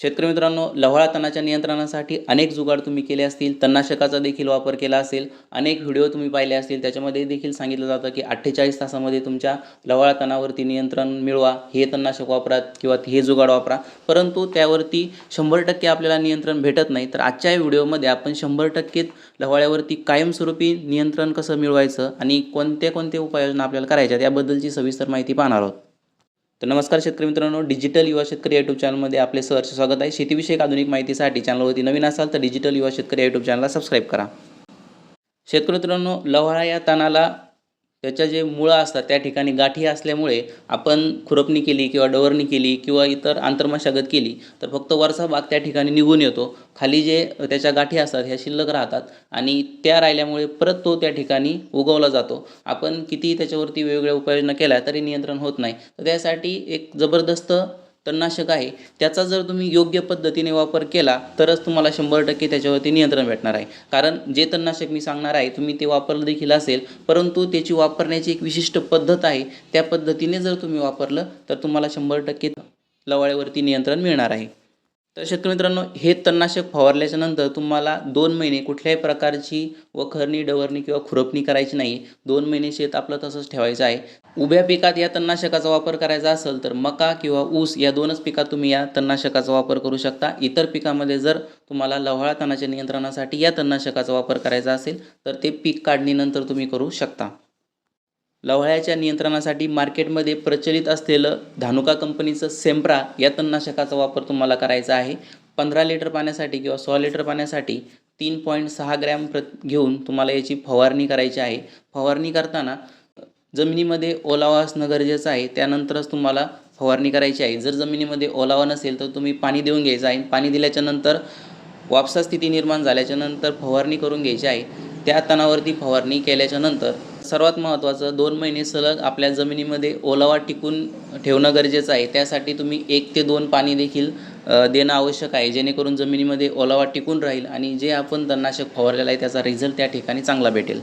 शेतकरी मित्रांनो लव्हाळा तणाच्या नियंत्रणासाठी अनेक जुगाड तुम्ही केले असतील तणनाशकाचा देखील वापर केला असेल अनेक व्हिडिओ तुम्ही पाहिले असतील त्याच्यामध्ये देखील सांगितलं जातं की अठ्ठेचाळीस तासामध्ये तुमच्या लव्हाळा तणावरती नियंत्रण मिळवा हे तणनाशक वापरा किंवा हे जुगाड वापरा. परंतु त्यावरती शंभर टक्के आपल्याला नियंत्रण भेटत नाही. तर आजच्या व्हिडिओमध्ये आपण शंभर टक्के लव्हाळ्यावरती कायमस्वरूपी नियंत्रण कसं मिळवायचं आणि कोणत्या कोणत्या उपाययोजना आपल्याला करायच्या याबद्दलची सविस्तर माहिती पाहणार आहोत. तर नमस्कार शेतकरी मित्रांनो डिजिटल युवा शेतकरी यूट्यूब चॅनलमध्ये आपले सहर्ष स्वागत आहे. शेतीविषयक आधुनिक माहितीसाठी चॅनलवरती नवीन असाल तर डिजिटल युवा शेतकरी यूट्यूब चॅनलला सबस्क्राईब करा. शेतकरी मित्रांनो लव्हाळा या तणाला त्याच्या जे मुळं असतात त्या ठिकाणी गाठी असल्यामुळे आपण खुरपणी केली किंवा डवरणी केली किंवा इतर आंतरमशागत केली तर फक्त वरचा भाग त्या ठिकाणी निघून येतो. खाली जे त्याच्या गाठी असतात ह्या शिल्लक राहतात आणि त्या राहिल्यामुळे परत तो त्या ठिकाणी उगवला जातो. आपण कितीही त्याच्यावरती वेगवेगळ्या उपाययोजना केल्या तरी नियंत्रण होत नाही. तर त्यासाठी एक जबरदस्त तणनाशक आहे त्याचा जर तुम्ही योग्य पद्धतीने वापर केला तरच तुम्हाला शंभर टक्के त्याच्यावरती नियंत्रण भेटणार आहे. कारण जे तणनाशक मी सांगणार आहे तुम्ही ते वापरलं देखील असेल परंतु त्याची वापरण्याची एक विशिष्ट पद्धत आहे त्या पद्धतीने जर तुम्ही वापरलं तर तुम्हाला शंभर टक्के लवाळ्यावरती नियंत्रण मिळणार आहे. तर शेतकरी मित्रांनो हे तणनाशक फवारल्याच्या नंतर तुम्हाला दोन महिने कुठल्याही प्रकारची वखरणी डवरणी किंवा खुरपणी करायची नाही. दोन महिने शेत आपलं तसंच ठेवायचं आहे. उभ्या पिकात या तणनाशकाचा वापर करायचा असेल तर मका किंवा ऊस या दोनच पिकात तुम्ही या तणनाशकाचा वापर करू शकता. इतर पिकामध्ये जर तुम्हाला लव्हाळा तणाच्या नियंत्रणासाठी या तणनाशकाचा वापर करायचा असेल तर ते पीक काढणीनंतर तुम्ही करू शकता. लव्हाळ्याच्या नियंत्रणासाठी मार्केटमध्ये प्रचलित असलेलं धानुका कंपनीचं सेम्प्रा या तणनाशकाचा वापर तुम्हाला करायचा आहे. पंधरा लिटर पाण्यासाठी किंवा सोळा लिटर पाण्यासाठी तीन पॉईंट सहा ग्रॅम प्र घेऊन तुम्हाला याची फवारणी करायची आहे. फवारणी करताना जमिनीमध्ये ओलावा असणं गरजेचं आहे. त्यानंतरच तुम्हाला फवारणी करायची आहे. जर जमिनीमध्ये ओलावा नसेल तर तुम्ही पाणी देऊन घ्यायचं आहे. पाणी दिल्याच्या नंतर वापसा स्थिती निर्माण झाल्याच्यानंतर फवारणी करून घ्यायची आहे. त्या तणावरती फवारणी केल्याच्यानंतर सर्वात महत्त्वाचं दोन महिने सलग आपल्या जमिनीमध्ये ओलावा टिकून ठेवणं गरजेचं आहे. त्यासाठी तुम्ही एक ते दोन पाणी देखील देणं आवश्यक आहे. जेणेकरून जमिनीमध्ये ओलावा टिकून राहील आणि जे आपण तणनाशक फवारलेलं आहे त्याचा रिझल्ट त्या ठिकाणी चांगला भेटेल.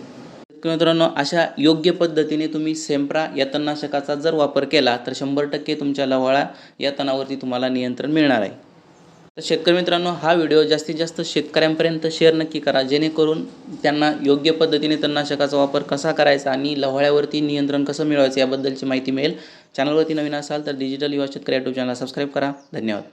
मित्रांनो अशा योग्य पद्धतीने तुम्ही सेम्प्रा या तणनाशकाचा जर वापर केला तर शंभर टक्के तुमच्या लवाळा या तणावरती तुम्हाला नियंत्रण मिळणार आहे. तर शेतकरी मित्रांनो हा व्हिडिओ जास्तीत जास्त शेतकऱ्यांपर्यंत शेअर नक्की करा. जेणेकरून त्यांना योग्य पद्धतीने तणनाशकाचा वापर कसा करायचा आणि लव्हाळ्यावरती नियंत्रण कसं मिळवायचं याबद्दलची माहिती मिळेल. चॅनलवरती नवीन असाल तर डिजिटल युवा शेतकरी यूट्यूब चॅनल सबस्क्राईब करा. धन्यवाद.